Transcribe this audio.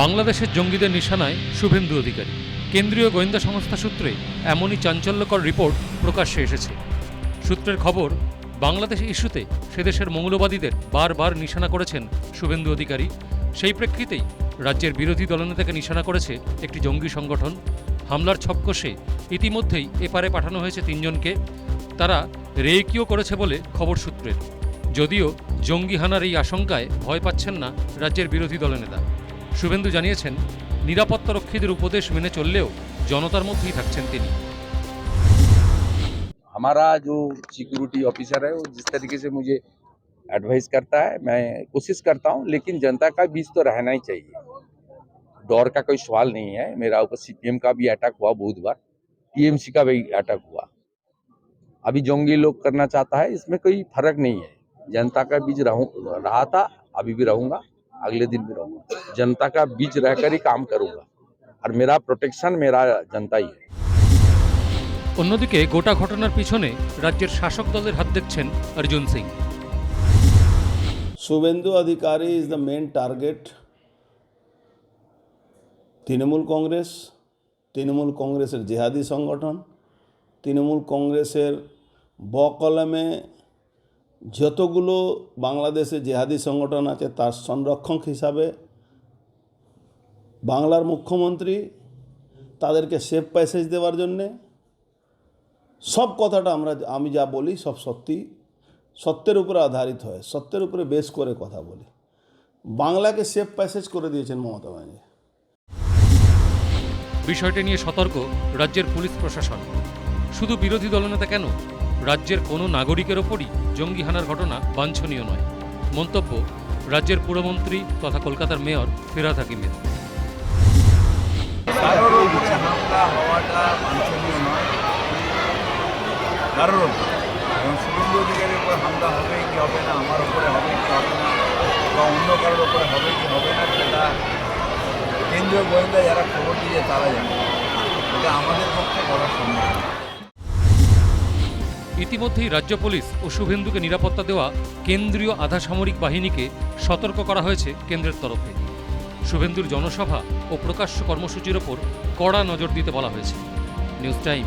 বাংলাদেশের জঙ্গিদের নিশানায় শুভেন্দু অধিকারী। কেন্দ্রীয় গোয়েন্দা সংস্থা সূত্রে এমনই চাঞ্চল্যকর রিপোর্ট প্রকাশ্যে এসেছে। সূত্রের খবর, বাংলাদেশ ইস্যুতে সেদেশের মৌলবাদীদের বারবার নিশানা করেছেন শুভেন্দু অধিকারী। সেই প্রেক্ষিতেই রাজ্যের বিরোধী দলনেতাকে নিশানা করেছে একটি জঙ্গি সংগঠন। হামলার ছককষে ইতিমধ্যেই এপারে পাঠানো হয়েছে তিনজনকে। তারা রেকিও করেছে বলে খবর সূত্রের। যদিও জঙ্গি হানার এই আশঙ্কায় ভয় পাচ্ছেন না রাজ্যের বিরোধী দলনেতা শুভেন্দু জানিয়েছেন নিরাপত্তারক্ষীদের উপদেশ মেনে চললেও জনতার মধ্যেই থাকছেন তিনি हमारा जो सिक्योरिटी ऑफिसर है वो जिस तरीके से मुझे एडवाइस करता है मैं कोशिश करता हूँ लेकिन जनता का बीच तो रहना ही चाहिए डर का कोई सवाल नहीं है मेरा ऊपर सीपीएम का भी अटैक हुआ बहुत बार टीएमसी का भी अटैक हुआ अभी जोंगी लोग करना चाहता है इसमें कोई फर्क नहीं है जनता का बीच रहूं रहा था अभी भी रहूंगा अगले दिन भी रहूंगा जनता का बीच रहकर ही काम करूंगा और मेरा प्रोटेक्शन मेरा जनता ही है অন্যদিকে গোটা ঘটনার পিছনে রাজ্যের শাসক দলের হাত দেখছেন Arjun Singh Suvendu Adhikari is the main target Trinamool Congress Trinamool কংগ্রেসের জেহাদি সংগঠন তৃণমূল কংগ্রেসের ব কলমে যতগুলো বাংলাদেশে জেহাদি সংগঠন আছে, তার সংরক্ষক হিসাবে বাংলার মুখ্যমন্ত্রী তাদেরকে সেফ প্যাসেজ দেওয়ার জন্যে সব কথাটা আমরা আমি যা বলি সব সত্যি, সত্যের উপরে আধারিত হয়, সত্যের উপরে বেশ করে কথা বলি। বাংলাকে সেফ প্যাসেজ করে দিয়েছেন মমতা ব্যানার্জি। বিষয়টি নিয়ে সতর্ক রাজ্যের পুলিশ প্রশাসন। শুধু বিরোধী দলনেতা কেন? রাজ্যের কোনো নাগরিকের ওপরই জঙ্গি হানার ঘটনা বাঞ্ছনীয় নয়। মন্তব্য, রাজ্যের পুরমন্ত্রী তথা কলকাতার মেয়র ফিরাদ হাকিমের কারোর উপরে হামলা হওয়াটা বাঞ্ছনীয় নয়। কারোর উপরে এবং শুভেন্দু অধিকারীর উপর হামলা হবে কি হবে না, আমার উপরে হবে কি হবে না, বা অন্য কারোর উপরে হবে কি হবে না, সেটা কেন্দ্রীয় গোয়েন্দা যারা খবর দিয়ে তারা জানে। এটা আমাদের পক্ষে করা সম্ভব। ইতিমধ্যেই রাজ্য পুলিশ ও শুভেন্দুকে নিরাপত্তা দেওয়া কেন্দ্রীয় আধা সামরিক বাহিনীকে সতর্ক করা হয়েছে কেন্দ্রের তরফে। শুভেন্দুর জনসভা ও প্রকাশ্য কর্মসূচির ওপর কড়া নজর দিতে বলা হয়েছে। News time